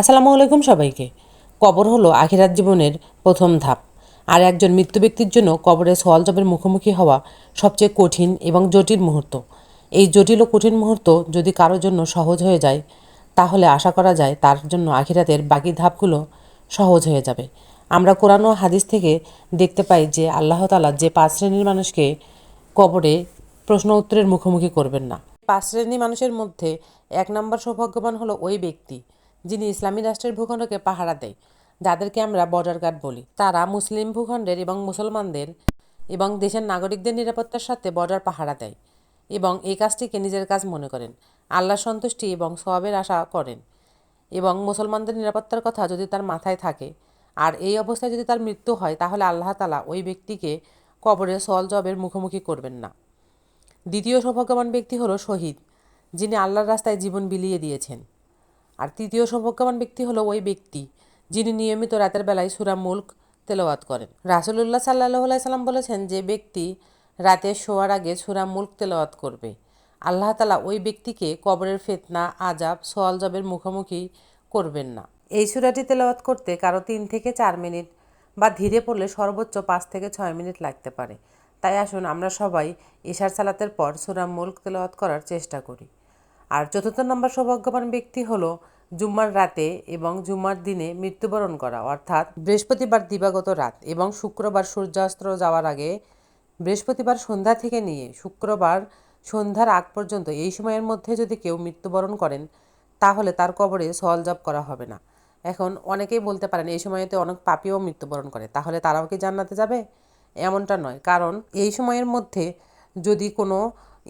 আসসালামু আলাইকুম সবাইকে। কবর হলো আখিরাত জীবনের প্রথম ধাপ। আর একজন মৃত্যু ব্যক্তির জন্য কবরে সওয়াল জবের মুখোমুখি হওয়া সবচেয়ে কঠিন এবং জটিল মুহূর্ত। এই জটিল ও কঠিন মুহূর্ত যদি কারোর জন্য সহজ হয়ে যায়, তাহলে আশা করা যায় তার জন্য আখিরাতের বাকি ধাপগুলো সহজ হয়ে যাবে। আমরা কোরআন ও হাদিস থেকে দেখতে পাই যে আল্লাহ তালা যে পাঁচ শ্রেণির মানুষকে কবরে প্রশ্ন উত্তরের মুখোমুখি করবেন না। পাঁচ শ্রেণি মানুষের মধ্যে এক নম্বর সৌভাগ্যবান হলো ওই ব্যক্তি। যিনি ইসলামী রাষ্ট্রের ভূখণ্ডকে পাহারা দেয়, যাদেরকে আমরা বর্ডার গার্ড বলি। তারা মুসলিম ভূখণ্ডের এবং মুসলমানদের এবং দেশের নাগরিকদের নিরাপত্তার সাথে বর্ডার পাহারা দেয় এবং এই কাজটিকে নিজের কাজ মনে করেন। আল্লাহর সন্তুষ্টি এবং সওয়াবের আশা করেন এবং মুসলমানদের নিরাপত্তার কথা যদি তার মাথায় থাকে আর এই অবস্থায় যদি তার মৃত্যু হয়, তাহলে আল্লাহ তালা ওই ব্যক্তিকে কবরে সল জবের মুখোমুখি করবেন না। দ্বিতীয় সৌভাগ্যবান ব্যক্তি হলো শহীদ, যিনি আল্লাহর রাস্তায় জীবন বিলিয়ে দিয়েছেন। আর তৃতীয় সৌভাগ্যবান ব্যক্তি হলো ওই ব্যক্তি, যিনি নিয়মিত রাতের বেলায় সুরা মুল্ক তেলাওয়াত করেন। রাসুলুল্লাহ সাল্লাহ সাল্লাম বলেছেন, যে ব্যক্তি রাতে শোয়ার আগে সুরা মুল্ক তেলাওয়াত করবে, আল্লাহ তালা ওই ব্যক্তিকে কবরের ফেতনা আজাব সোয়াল জবের মুখোমুখি করবেন না। এই সুরাটি তেলাওয়াত করতে কারও তিন থেকে চার মিনিট বা ধীরে পড়লে সর্বোচ্চ পাঁচ থেকে ছয় মিনিট লাগতে পারে। তাই আসুন আমরা সবাই ইশার সালাতের পর সুরা মুল্ক তেলাওয়াত করার চেষ্টা করি। আর চতুর্থ নম্বর সৌভাগ্যবান ব্যক্তি হলো জুম্মার রাতে এবং জুম্মার দিনে মৃত্যুবরণ করা, অর্থাৎ বৃহস্পতিবার দিবাগত রাত এবং শুক্রবার সূর্যাস্ত যাওয়ার আগে বৃহস্পতিবার সন্ধ্যা থেকে নিয়ে শুক্রবার সন্ধ্যার আগ পর্যন্ত এই সময়ের মধ্যে যদি কেউ মৃত্যুবরণ করেন, তাহলে তার কবরে সওয়াল জব করা হবে না। এখন অনেকেই বলতে পারেন, এই সময়তে অনেক পাপিও মৃত্যুবরণ করে, তাহলে তারাও কি জান্নাতে যাবে? এমনটা নয়, কারণ এই সময়ের মধ্যে যদি কোনো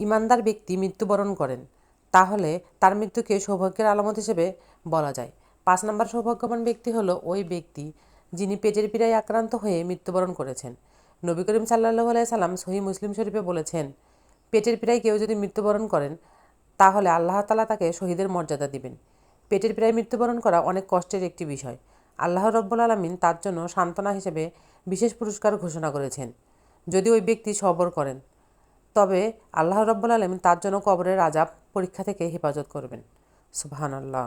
ইমানদার ব্যক্তি মৃত্যুবরণ করেন তাহলে তার মৃত্যুকে সৌভাগ্যের আলামত হিসেবে বলা যায়। পাঁচ নম্বর সৌভাগ্যবান ব্যক্তি হলো ওই ব্যক্তি যিনি পেটের পীড়ায় আক্রান্ত হয়ে মৃত্যুবরণ করেছেন। নবী করিম সাল্লাহ সাল্লাম সহি মুসলিম শরীফে বলেছেন, পেটের পীড়ায় কেউ যদি মৃত্যুবরণ করেন, তাহলে আল্লাহ তালা তাকে শহীদের মর্যাদা দিবেন। পেটের পীড়ায় মৃত্যুবরণ করা অনেক কষ্টের একটি বিষয়। আল্লাহ রব্বুল আলমিন তার জন্য সান্ত্বনা হিসেবে বিশেষ পুরস্কার ঘোষণা করেছেন। যদি ওই ব্যক্তি সবর করেন তবে আল্লাহ রব্বুল আলমিন তার জন্য কবরের আজাব পরীক্ষা থেকে হেফাজত করবেন। সুবাহান আল্লাহ